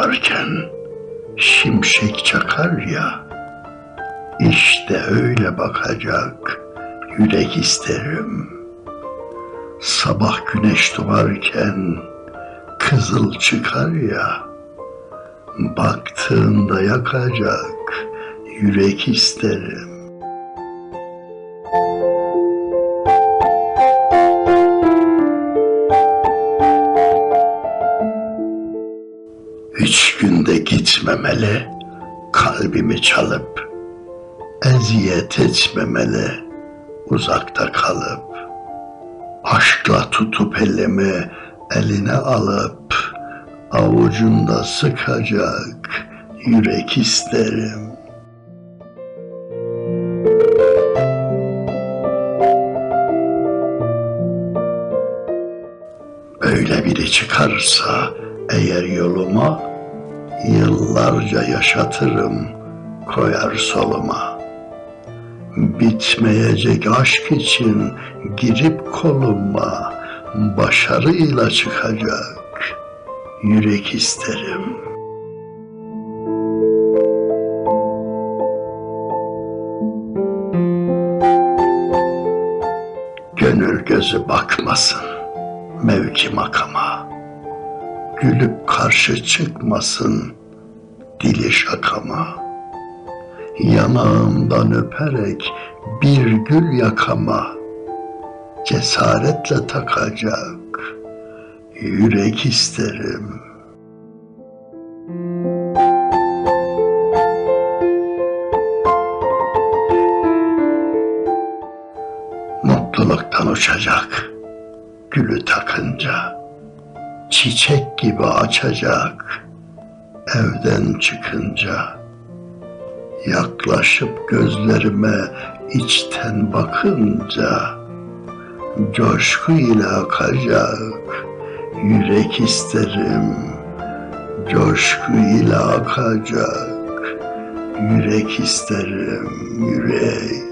doğarken şimşek çakar ya, işte öyle bakacak yürek isterim. Sabah güneş doğarken kızıl çıkar ya, baktığında yakacak yürek isterim. Üç günde gitmemeli kalbimi çalıp eziyet etmemeli uzakta kalıp aşkla tutup elimi eline alıp avucunda sıkacak yürek isterim. Öyle biri çıkarsa eğer yoluma yıllarca yaşatırım koyar soluma. Bitmeyecek aşk için girip koluma başarıyla çıkacak yürek isterim. Gönül gözü bakmasın mevki makama. Gülüp karşı çıkmasın dili şakama. Yanağımdan öperek bir gül yakama. Cesaretle takacak yürek isterim. Mutluluktan uçacak gülü takınca çiçek gibi açacak evden çıkınca yaklaşıp gözlerime içten bakınca coşku ile akacak yürek isterim coşku ile akacak yürek isterim yürek